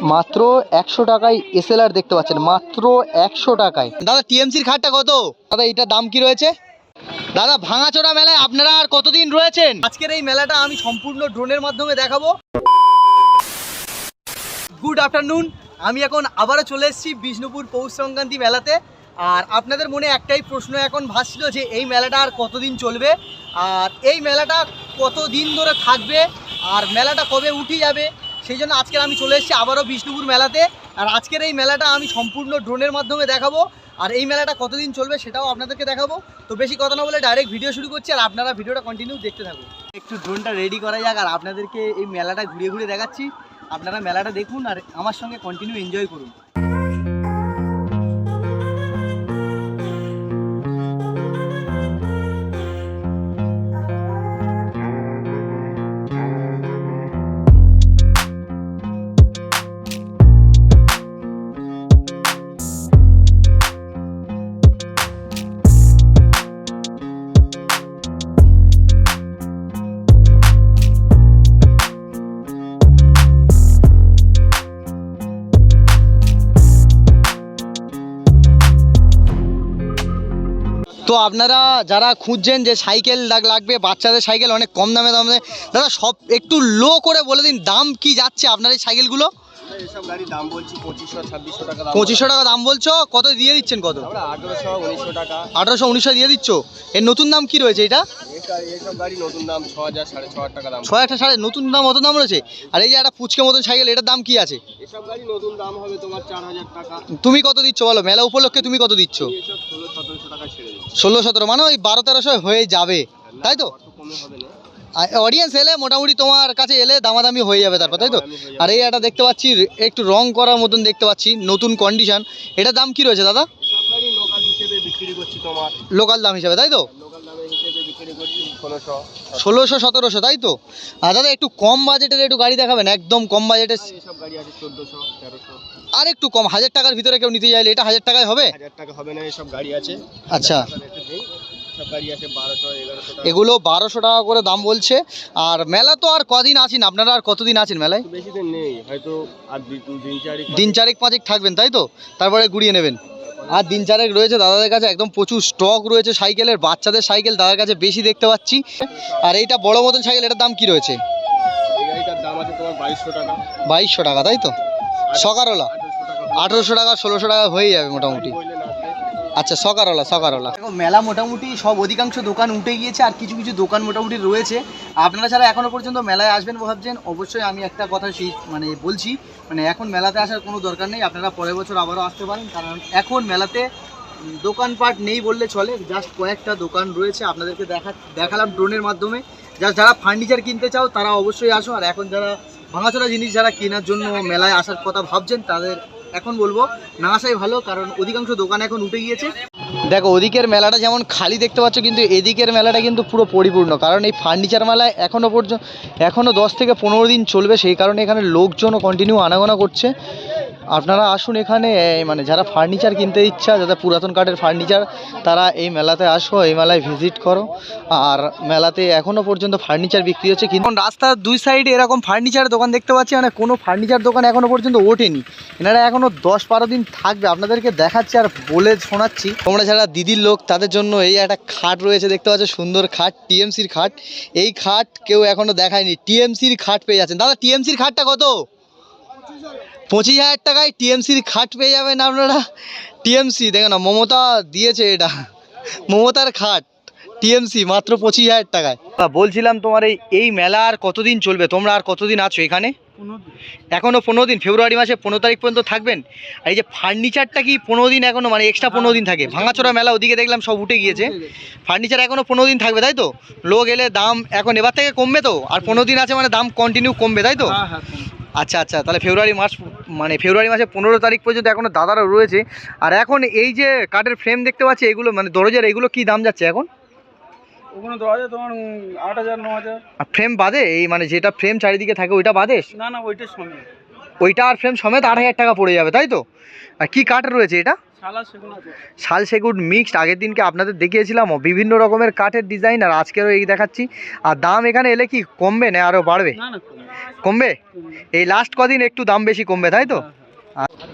মাত্র একশো টাকায় এসএলআর দেখতে পাচ্ছেন মাত্র একশো টাকায়। দাদা টিএমসির খাটটা কত? দাদা এটার দাম কি রয়েছে? দাদা ভাঙাচোরা মেলায় আপনারা আর কতদিন রয়েছেন? আজকের এই মেলাটা আমি সম্পূর্ণ ড্রোনের মাধ্যমে দেখাবো। গুড আফটারনুন আমি এখন আবারও চলে এসেছি বিষ্ণুপুর পৌষ সংক্রান্তি মেলাতে। আর আপনাদের মনে একটাই প্রশ্ন এখন ভাসছিল যে এই মেলাটা আর কতদিন চলবে? আর এই মেলাটা কতদিন ধরে থাকবে? আর মেলাটা কবে উঠে যাবে? সেই জন্য আজকের আমি চলে এসেছি আবারও বিষ্ণুপুর মেলাতে। আর আজকের এই মেলাটা আমি সম্পূর্ণ ড্রোনের মাধ্যমে দেখাবো। আর এই মেলাটা কতদিন চলবে সেটাও আপনাদেরকে দেখাবো। তো বেশি কথা না বলে ডাইরেক্ট ভিডিও শুরু করছি আর আপনারা ভিডিওটা কন্টিনিউ দেখতে থাকুন। একটু ড্রোনটা রেডি করা যাক আর আপনাদেরকে এই মেলাটা ঘুরে ঘুরে দেখাচ্ছি। আপনারা মেলাটা দেখুন আর আমার সঙ্গে কন্টিনিউ এনজয় করুন। তো আপনারা যারা খুঁজছেন যে সাইকেল লাগ- লাগবে বাচ্চাদের সাইকেল অনেক কম দামে দামে দাদা সব একটু লো করে বলে দিন দাম কি যাচ্ছে আপনার এই সাইকেলগুলো? পঁচিশশো টাকা দাম বলছো। কত দিয়ে দিচ্ছেন কত? আঠেরোশো উনিশশো দিয়ে দিচ্ছ? এর নতুন দাম কি রয়েছে এটা? ছয় একটা সাড়ে নতুন দাম অত দাম রয়েছে? আর এই যে একটা ফুচকে মতন সাইকেল এটার দাম কি আছে? তুমি কত দিচ্ছ বলো? মেলা উপলক্ষে তুমি কত দিচ্ছ। ষোলো সতেরো মানে ওই বারো তেরোশো হয়ে যাবে তাই তো? অডিয়েন্স এলে মোটামুটি তোমার কাছে এলে দামাদামি হয়ে যাবে তারপর তাই তো। আর এই এটা দেখতে পাচ্ছি একটু রং করার মতন দেখতে পাচ্ছি নতুন কন্ডিশন এটা দাম কি রয়েছে দাদা? লোকাল হিসেবে বিক্রি করছি তোমার। লোকাল দাম হিসাবে তাই তো? ষোলোশো সতেরোশো তাই তো? আর দাদা একটু কম বাজেটের একটু গাড়ি দেখাবেন একদম কম বাজেটের আর একটু কম হাজার টাকার ভিতরে কেউ নিতে চাইলে এটা হাজার টাকায় হবে? হাজার টাকা হবে না এসব গাড়ি আছে। আচ্ছা। এগুলো বারোশো টাকা করে দাম বলছে। আর মেলা তো আর কদিন আছেন? আপনারা আর কতদিন আছেন মেলায়? বেশি দিন নেই হয়তো আর দিন চারি দিন চারেক পাঁচেক থাকবেন তাই তো? তারপরে ঘুরিয়ে নেবেন। আর দিন চারেক রয়েছে দাদাদের কাছে একদম প্রচুর স্টক রয়েছে সাইকেলের বাচ্চাদের সাইকেল দাদার কাছে বেশি দেখতে পাচ্ছি। আর এইটা বড় মতন সাইকেল এটার দাম কি রয়েছে? বাইশশো টাকা। তাই তো? সকারওয়ালা আঠারোশো টাকা ষোলোশো টাকা হয়ে যাবে মোটামুটি। আচ্ছা সকারওয়ালা সকারওয়ালা। দেখো, মেলা মোটামুটি সব অধিকাংশ দোকান উঠে গিয়েছে, আর কিছু কিছু দোকান মোটামুটি রয়েছে। আপনারা যারা এখনও পর্যন্ত মেলায় আসবেন ভাবছেন, অবশ্যই আমি একটা কথা সেই মানে বলছি মানে এখন মেলাতে আসার কোনো দরকার নেই, আপনারা পরের বছর আবারও আসতে পারেন, কারণ এখন মেলাতে দোকানপাট নেই বললে চলে জাস্ট কয়েকটা দোকান রয়েছে, আপনাদেরকে দেখা, দেখালাম ড্রোনের মাধ্যমে। জাস্ট যারা ফার্নিচার কিনতে চাও, তারা অবশ্যই আসো, আর এখন যারা ভাঙাচোরা জিনিস যারা কেনার জন্য মেলায় আসার কথা ভাবছেন, তাদের এখন বলব, না আসাই ভালো, কারণ অধিকাংশ দোকান এখন উঠে গিয়েছে। দেখো, ওদিকের মেলাটা যেমন খালি দেখতে পাচ্ছ, কিন্তু এদিকের মেলাটা কিন্তু পুরো পরিপূর্ণ। কারণ এই ফার্নিচার মেলায় এখনও পর্যন্ত এখনও দশ থেকে পনেরো দিন চলবে, সেই কারণে এখানে লোকজনও কন্টিনিউ আনাগোনা করছে। আপনারা আসুন এখানে মানে যারা ফার্নিচার কিনতে ইচ্ছা, যাদের পুরাতন কাঠের ফার্নিচার তারা এই মেলাতে আসো, এই মেলায় ভিজিট করো। আর মেলাতে এখনও পর্যন্ত ফার্নিচার বিক্রি হচ্ছে, কিন্তু রাস্তার দুই সাইডে এরকম ফার্নিচার দোকান দেখতে পাচ্ছি মানে কোনো ফার্নিচার দোকান এখনও পর্যন্ত ওঠেনি। এনারা এখনও দশ বারো দিন থাকবে, আপনাদেরকে দেখাচ্ছি আর বলে শোনাচ্ছি। তোমরা যারা দিদির লোক, তাদের জন্য এই একটা খাট রয়েছে, দেখতে পাচ্ছ সুন্দর খাট, টিএমসির খাট। এই খাট কেউ এখনও দেখায়নি, টিএমসির খাট পেয়ে যাচ্ছেন। দাদা, টিএমসির খাটটা কত? পঁচিশ হাজার টাকায় টিএমসির খাট পেয়ে যাবেন আপনারা। টিএমসি দেখো না মমতা দিয়েছে এটা। মমতার খাট টিএমসি মাত্র পঁচিশ হাজার টাকায়। বলছিলাম তোমার এই এই মেলা আর কতদিন চলবে? তোমরা আর কতদিন আছো এখানে? এখনও পনেরো দিন ফেব্রুয়ারি মাসে পনেরো তারিখ পর্যন্ত থাকবেন? আর এই যে ফার্নিচারটা কি পনেরো দিন এখনও মানে এক্সট্রা পনেরো দিন থাকে? ভাঙাচোরা মেলা ওদিকে দেখলাম সব উঠে গিয়েছে। ফার্নিচার এখনও পনেরো দিন থাকবে তাই তো? লোক এলে দাম এখন এবার থেকে কমবে তো? আর পনেরো দিন আছে মানে দাম কন্টিনিউ কমবে তাই তো? আচ্ছা আচ্ছা তাহলে ফেব্রুয়ারি মাস মানে ফেব্রুয়ারি মাসে পনেরো তারিখ পর্যন্ত এখনও দাদারা রয়েছে। আর এখন এই যে কাঠের ফ্রেম দেখতে পাচ্ছি এগুলো মানে দরজার এগুলো কি দাম যাচ্ছে এখন? দেওয়া যায় তোমার আট হাজার ন হাজার। আর ফ্রেম বাদে এই মানে যেটা ফ্রেম চারিদিকে থাকে ওইটা বাদে? না না ওইটার সঙ্গে। ওইটা আর ফ্রেম সমেত আট হাজার টাকা পড়ে যাবে তাই তো? আর কি কাঠ রয়েছে এটা? শালা সেগুন মিক্সড আগের দিনকে আপনাদের দেখিয়েছিলাম বিভিন্ন রকমের কাঠের ডিজাইন আর আজকেরও এই দেখাচ্ছি। আর দাম এখানে এলে কি কমবে না আরও বাড়বে? না না। কমবে? এই লাস্ট কদিন একটু দাম বেশি কমবে তাই তো?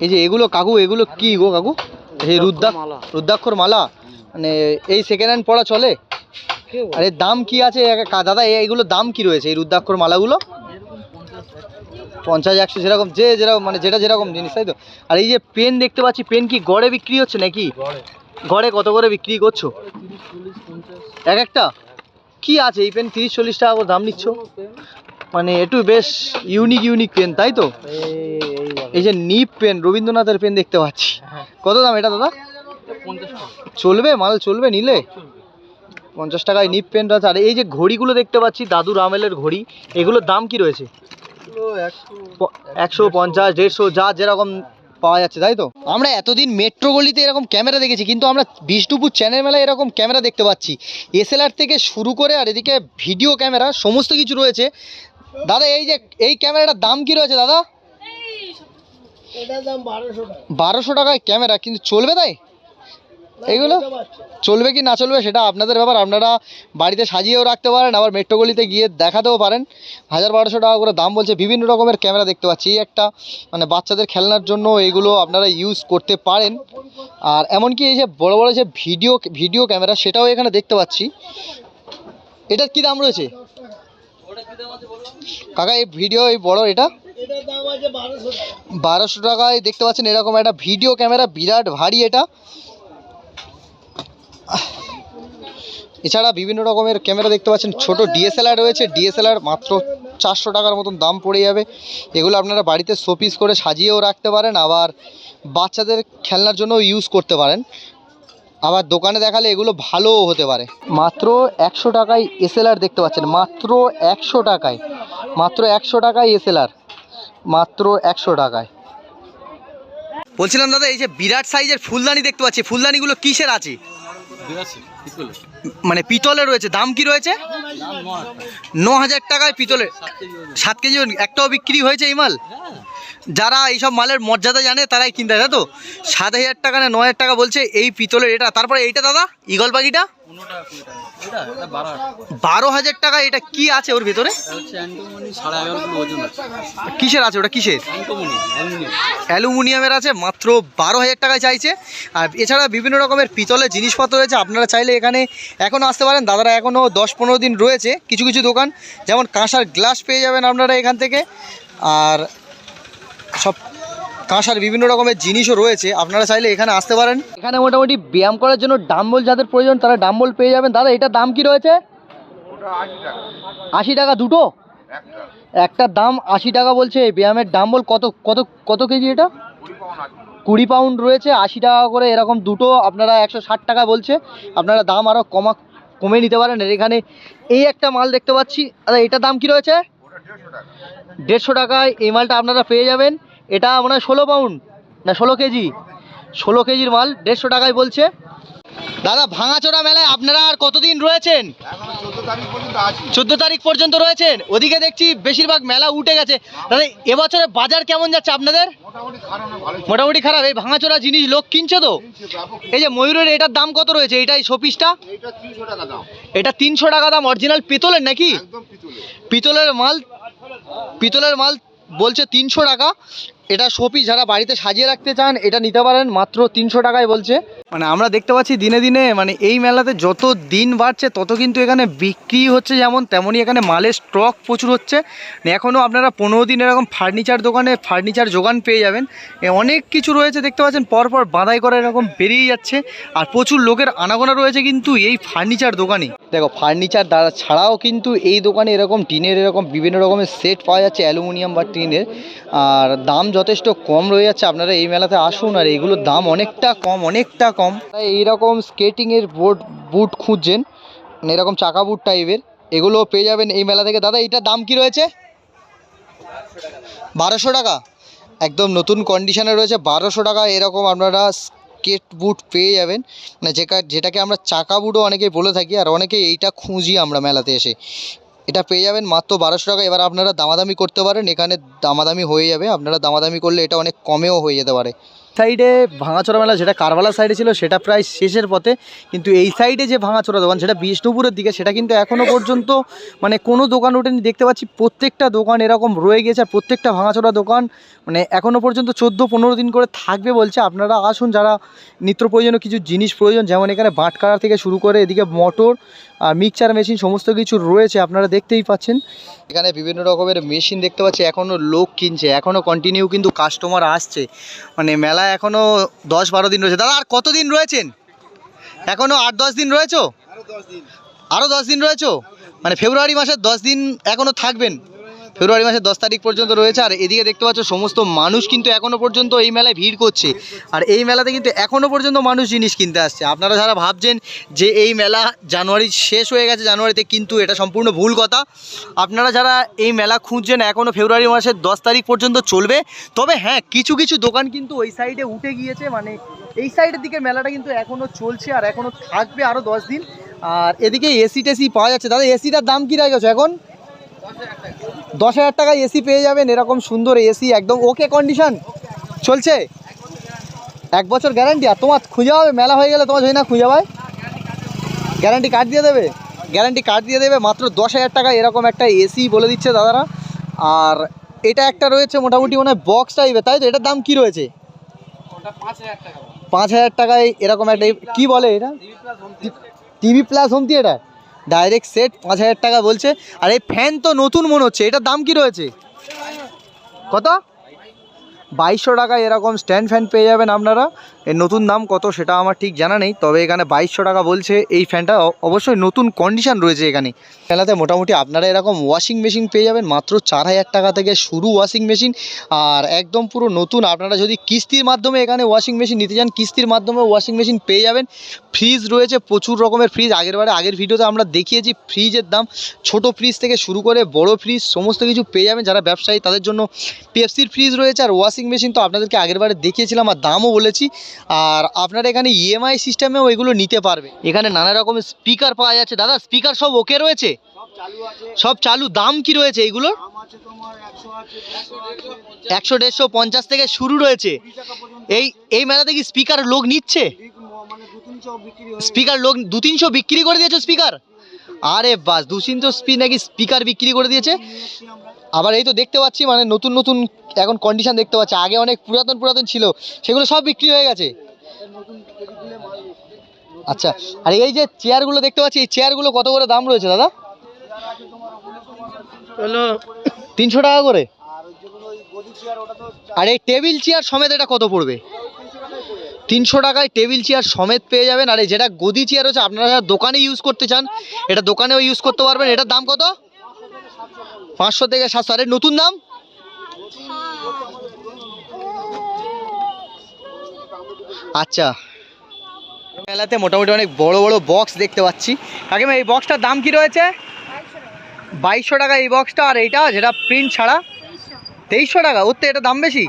এই যে এগুলো কাকু এগুলো কি গো কাকু? এই রুদ্রা রুদ্রাক্ষর মালা। মানে এই সেকেন্ড হ্যান্ড পড়া চলে? আর এর দাম কি আছে? দাদা এই- এইগুলোর দাম কি রয়েছে এই রুদ্রাক্ষর মালাগুলো? পঞ্চাশ একশো যেরকম যে যেরকম মানে যেটা যেরকম জিনিস তাই তো? আর এই যে পেন দেখতে পাচ্ছি পেন কি গড়ে বিক্রি হচ্ছে নাকি? গড়ে। কত করে বিক্রি করছ? এক একটা? কি আছে এই পেন? তিরিশ চল্লিশ টাকা করে দাম নিচ্ছ? মানে একটু বেশ ইউনিক ইউনিক পেন তাই তো? এই যে নিপ পেন রবীন্দ্রনাথের পেন দেখতে পাচ্ছি। কত দাম এটা দাদা? চলবে মাল চলবে নিলে? পঞ্চাশ টাকায় নিপ পেন আছে আর এই যে ঘড়িগুলো দেখতে পাচ্ছি দাদু রামেলের ঘড়ি এগুলোর দাম কি রয়েছে? একশো পঞ্চাশ দেড়শো যা যেরকম পাওয়া যাচ্ছে তাই তো? আমরা এতদিন মেট্রো গলিতে এরকম ক্যামেরা দেখেছি কিন্তু আমরা বিষ্ণুপুর চ্যানেল মেলায় এরকম ক্যামেরা দেখতে পাচ্ছি। এসএলআর থেকে শুরু করে আর এদিকে ভিডিও ক্যামেরা সমস্ত কিছু রয়েছে। দাদা, এই যে, এই ক্যামেরাটার দাম কি রয়েছে দাদা? বারোশো টাকায় ক্যামেরা, কিন্তু চলবে তাই? এগুলো চলবে কি না চলবে সেটা আপনাদের ব্যাপার, আপনারা বাড়িতে সাজিয়েও রাখতে পারেন, আবার মেট্রো গলিতে গিয়ে দেখাতেও পারেন। হাজার বারোশো টাকা করে দাম বলছে, বিভিন্ন রকমের ক্যামেরা দেখতে পাচ্ছি। এই একটা মানে বাচ্চাদের খেলনার জন্য এইগুলো আপনারা ইউজ করতে পারেন। আর এমনকি এই যে বড় বড় যে ভিডিও ভিডিও ক্যামেরা, সেটাও এখানে দেখতে পাচ্ছি। এটার কি দাম রয়েছে? কাকা এই ভিডিও এই বড় এটা? বারোশো টাকায় দেখতে পাচ্ছেন এরকম একটা ভিডিও ক্যামেরা বিরাট ভারী এটা। এছাড়া বিভিন্ন রকমের ক্যামেরা দেখতে পাচ্ছেন ছোট ডিএসএলআর রয়েছে ডিএসএলআর মাত্র চারশো টাকার মতন দাম পড়ে যাবে। এগুলো আপনারা বাড়িতে শোপিস করে সাজিয়েও রাখতে পারেন আবার বাচ্চাদের খেলনার জন্য ইউজ করতে পারেন। আবার দোকানে দেখালে এগুলো ভালোও হতে পারে। মাত্র একশো টাকায় এসএলআর দেখতে পাচ্ছেন। মাত্র একশো টাকায়। মাত্র একশো টাকায় এসএলআর। মাত্র একশো টাকায়। বলছিলাম দাদা, এই যে বিরাট সাইজের ফুলদানি দেখতে পাচ্ছি। ফুলদানিগুলো কিসের আছে? মানে পিতলে রয়েছে। দাম কি রয়েছে? ন হাজার টাকায় পিতলের সাত কেজি একটাও বিক্রি হয়েছে এই মাল? যারা এইসব মালের মর্যাদা জানে, তারাই কিনতে তাই তো? সাত হাজার টাকা না ন হাজার টাকা বলছে এই পিতলের এটা। তারপরে এইটা দাদা? ইগল পাখিটা বারো হাজার টাকা, এটা কি আছে ওর ভেতরে? কিসের আছে ওটা? কিসের? অ্যালুমিনিয়ামের আছে, মাত্র বারো হাজার টাকায় চাইছে। আর এছাড়া বিভিন্ন রকমের পিতলের জিনিসপত্র রয়েছে, আপনারা চাইলে এখানে এখনও আসতে পারেন। দাদারা এখনও দশ পনেরো দিন রয়েছে, কিছু কিছু দোকান। যেমন কাঁসার গ্লাস পেয়ে যাবেন আপনারা এখান থেকে। আর সব কাঁসার বিভিন্ন রকমের জিনিসও রয়েছে। আপনারা চাইলে এখানে আসতে পারেন। এখানে মোটামুটি ব্যায়াম করার জন্য ডাম্বল যাদের প্রয়োজন তারা ডাম্বল পেয়ে যাবেন। দাদা এটার দাম কি রয়েছে? আশি টাকা। দুটো? একটা। দাম আশি টাকা বলছে। এই ব্যায়ামের ডাম্বল কত কত কত কেজি এটা? কুড়ি পাউন্ড রয়েছে আশি টাকা করে এরকম দুটো। আপনারা একশো ষাট টাকা বলছে। আপনারা দাম আরও কমা কমে নিতে পারেন। এখানে এই একটা মাল দেখতে পাচ্ছি। দাদা এটার দাম কি রয়েছে? দেড়শো টাকায় এই মালটা আপনারা পেয়ে যাবেন। এটা মনে হয় ষোলো পাউন্ড না ষোলো কেজি। ষোলো কেজির মাল দেড়শো টাকায় বলছে। দাদা ভাঙাচোরা মেলায় আপনারা আর কতদিন রয়েছেন? চোদ্দ তারিখ পর্যন্ত রয়েছেন। ওদিকে দেখছি বেশিরভাগ মেলা উঠে গেছে। দাদা এবছরে বাজার কেমন যাচ্ছে আপনাদের? মোটামুটি খারাপ এই ভাঙাচোরা জিনিস লোক কিনছে তো? এই যে ময়ূরের এটার দাম কত রয়েছে? এটাই শোপিসটা? এটা তিনশো টাকা দাম। অরিজিনাল পিতলের নাকি? পিতলের মাল পিতলের মাল বলছে তিনশো টাকা। এটা শোপিস যারা বাড়িতে সাজিয়ে রাখতে চান, এটা নিতে পারেন, মাত্র তিনশো টাকায় বলছে। মানে আমরা দেখতে পাচ্ছি দিনে দিনে মানে এই মেলাতে যত দিন বাড়ছে, তত কিন্তু এখানে বিক্রি হচ্ছে যেমন তেমনই এখানে মালের স্টক প্রচুর হচ্ছে। এখনও আপনারা পনেরো দিন এরকম ফার্নিচার দোকানে ফার্নিচার যোগান পেয়ে যাবেন। অনেক কিছু রয়েছে, দেখতে পাচ্ছেন, পরপর বাঁধাই করা এরকম বেরিয়ে যাচ্ছে। আর প্রচুর লোকের আনাগোনা রয়েছে কিন্তু এই ফার্নিচার দোকানে দেখো ফার্নিচার দ্বারা ছাড়াও কিন্তু এই দোকানে এরকম টিনের এরকম বিভিন্ন রকমের সেট পাওয়া যাচ্ছে, অ্যালুমিনিয়াম বা টিনের। আর দাম যথেষ্ট কম রয়ে যাচ্ছে, আপনারা এই মেলাতে আসুন। আর এগুলোর দাম অনেকটা কম অনেকটা কম। এইরকম স্কেটিংয়ের বোর্ড বুট খুঁজছেন মানে এরকম চাকা বুট টাইপের এগুলো পেয়ে যাবেন এই মেলা থেকে। দাদা, এটার দাম কি রয়েছে? বারোশো টাকা। একদম নতুন কন্ডিশনে রয়েছে, বারোশো টাকা এরকম আপনারা স্কেট বুট পেয়ে যাবেন। না যেটা যেটাকে আমরা চাকা বুটও অনেকেই বলে থাকি, আর অনেকে এইটা খুঁজি আমরা মেলাতে এসে। এটা পেয়ে যাবেন মাত্র বারোশো টাকা। এবার আপনারা দামাদামি করতে পারেন। এখানে দামাদামি হয়ে যাবে। আপনারা দামাদামি করলে এটা অনেক কমেও হয়ে যেতে পারে। সাইডে ভাঙাচোরা মেলা যেটা কারবালা সাইডে ছিল, সেটা প্রায় শেষের পথে। কিন্তু এই সাইডে যে ভাঙাচোরা দোকান, সেটা বিষ্ণুপুরের দিকে, সেটা কিন্তু এখনও পর্যন্ত মানে কোনো দোকান ওঠেনি। দেখতে পাচ্ছি প্রত্যেকটা দোকান এরকম রয়ে গেছে, আর প্রত্যেকটা ভাঙাচোরা দোকান মানে এখনও পর্যন্ত চোদ্দ পনেরো দিন করে থাকবে বলছে। আপনারা আসুন, যারা নিত্য প্রয়োজনীয় কিছু জিনিস প্রয়োজন, যেমন এখানে বাটকারা থেকে শুরু করে এদিকে মোটর মিক্সচার মেশিন সমস্ত কিছু রয়েছে, আপনারা দেখতেই পাচ্ছেন। এখানে বিভিন্ন রকমের মেশিন দেখতে পাচ্ছি, এখনও লোক কিনছে, এখনও কন্টিনিউ কিন্তু কাস্টমার আসছে। মানে মেলা এখনও দশ বারো দিন রয়েছে। দাদা, আর কতদিন রয়েছেন? এখনও আট দশ দিন রয়েছো? আরও দশ দিন রয়েছো? মানে ফেব্রুয়ারি মাসের দশ দিন এখনও থাকবেন? ফেব্রুয়ারি মাসের দশ তারিখ পর্যন্ত রয়েছে, আর এদিকে দেখতে পাচ্ছ সমস্ত মানুষ কিন্তু এখনও পর্যন্ত এই মেলায় ভিড় করছে। আর এই মেলাতে কিন্তু এখনও পর্যন্ত মানুষ জিনিস কিনতে আসছে। আপনারা যারা ভাবছেন যে এই মেলা জানুয়ারি শেষ হয়ে গেছে জানুয়ারিতে, কিন্তু এটা সম্পূর্ণ ভুল কথা। আপনারা যারা এই মেলা খুঁজছেন এখনও ফেব্রুয়ারি মাসের দশ তারিখ পর্যন্ত চলবে। তবে হ্যাঁ কিছু কিছু দোকান কিন্তু ওই সাইডে উঠে গিয়েছে। মানে এই সাইডের দিকে মেলাটা কিন্তু এখনও চলছে আর এখনও থাকবে আরও দশ দিন। আর এদিকে এসি টেসি পাওয়া যাচ্ছে। দাদা এসিটার দাম কী রেখেছো এখন? দশ হাজার টাকায় এসি পেয়ে যাবেন, এরকম সুন্দর এসি একদম ওকে কন্ডিশন চলছে? এক বছর গ্যারান্টি আর তোমার খুঁজে হবে মেলা হয়ে গেলে তোমার যদি না খুঁজে পায় গ্যারান্টি কার্ড দিয়ে দেবে। গ্যারান্টি কার্ড দিয়ে দেবে, মাত্র দশ হাজার টাকা এরকম একটা এসি বলে দিচ্ছে দাদারা। আর এটা একটা রয়েছে মোটামুটি মনে হয় বক্স টাইপের তাই তো? এটার দাম কি রয়েছে? পাঁচ হাজার টাকায় এরকম একটা, কি বলে এটা? TV plus home theatre direct set পাঁচ হাজার টাকা বলছে। আর এই ফ্যান তো নতুন মনে হচ্ছে, এটার দাম কি রয়েছে? কত? বাইশশো টাকা এরকম স্ট্যান্ড ফ্যান পেয়ে যাবেন আপনারা। এর নতুন দাম কত সেটা আমার ঠিক জানা নেই, তবে এখানে বাইশশো টাকা বলছে। এই ফ্যানটা অবশ্যই নতুন কন্ডিশন রয়েছে এখানে। মেলাতে মোটামুটি আপনারা এরকম ওয়াশিং মেশিন পেয়ে যাবেন, মাত্র চার হাজার টাকা থেকে শুরু ওয়াশিং মেশিন আর একদম পুরো নতুন, আপনারা যদি কিস্তির মাধ্যমে এখানে ওয়াশিং মেশিন নিতে চান, কিস্তির মাধ্যমে ওয়াশিং মেশিন পেয়ে যাবেন। ফ্রিজ রয়েছে, প্রচুর রকমের ফ্রিজ আগের বারে, আগের ভিডিওতে আমরা দেখিয়েছি ফ্রিজের দাম। ছোট ফ্রিজ থেকে শুরু করে বড় ফ্রিজ সমস্ত কিছু পেয়ে যাবেন যারা ব্যবসায়ী, তাদের জন্য পেপসির ফ্রিজ রয়েছে। আর ওয়াশিং মেশিন তো আপনাদেরকে আগের বারে দেখিয়েছিলাম, আর দামও বলেছি। আর আপনারা এখানে ইএমআই সিস্টেমেও এগুলো নিতে পারবে। এখানে নানা রকমের স্পিকার পাওয়া যাচ্ছে। দাদা স্পিকার সব ওকে রয়েছে? সব চালু দাম কি রয়েছে এইগুলো একশো দেড়শো পঞ্চাশ। থেকে শুরু রয়েছে। এই এই মেলাতে কি স্পিকার লোক নিচ্ছে? স্পিকার লোক দু তিনশো বিক্রি করে দিয়েছ স্পিকার আরে বাস দু তিনশো স্পি নাকি স্পিকার বিক্রি করে দিয়েছে? আবার এই তো দেখতে পাচ্ছি মানে নতুন নতুন এখন কন্ডিশন দেখতে পাচ্ছি। আগে অনেক পুরাতন পুরাতন ছিল সেগুলো সব বিক্রি হয়ে গেছে। আচ্ছা আর এই যে চেয়ারগুলো দেখতে পাচ্ছি এই চেয়ারগুলো কত করে দাম রয়েছে দাদা? তিনশো টাকা করে? আর এই টেবিল চেয়ার সমেত এটা কত পড়বে? তিনশো টাকায় টেবিল চেয়ার সমেত পেয়ে যাবেন। আর এই যেটা গদি চেয়ার হচ্ছে আপনারা যারা দোকানে ইউজ করতে চান এটা দোকানেও ইউজ করতে পারবেন। এটার দাম কত? পাঁচশো থেকে সাতশো। আর নতুন দাম? আচ্ছা। মেলাতে মোটামুটি অনেক বড় বড় বক্স দেখতে পাচ্ছি। কাকিমা, এই বক্সটার দাম কি রয়েছে? বাইশশো টাকা এই বক্সটা আর এইটা যেটা প্রিন্ট ছাড়া, তেইশশো টাকা। ওর তো এটা দাম বেশি।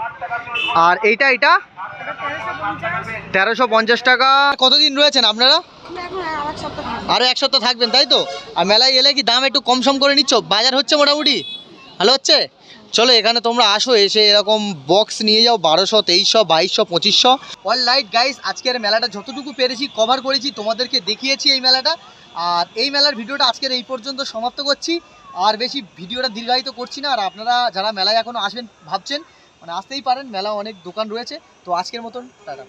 আর এইটা এটা তেরোশো পঞ্চাশ টাকা। কতদিন রয়েছেন আপনারা? আরও এক সপ্তাহ থাকবেন, তাই তো? আর মেলায় এলে কি দাম একটু কম সম করে নিচ্ছ? বাজার হচ্ছে মোটামুটি? ভালো হচ্ছে? চলো এখানে তোমরা আসো, এসে এরকম বক্স নিয়ে যাও, বারোশো, তেইশশো, বাইশশো, পঁচিশশো। অল লাইট গাইস আজকের মেলাটা যতটুকু পেরেছি কভার করেছি, তোমাদেরকে দেখিয়েছি এই মেলাটা। আর এই মেলার ভিডিওটা আজকের এই পর্যন্ত সমাপ্ত করছি। আর বেশি ভিডিওটা দীর্ঘায়িত করছি না। আর আপনারা যারা মেলায় এখনও আসবেন, ভাবছেন মানে আসতেই পারেন মেলা অনেক দোকান রয়েছে। তো আজকের মতন, টাটা।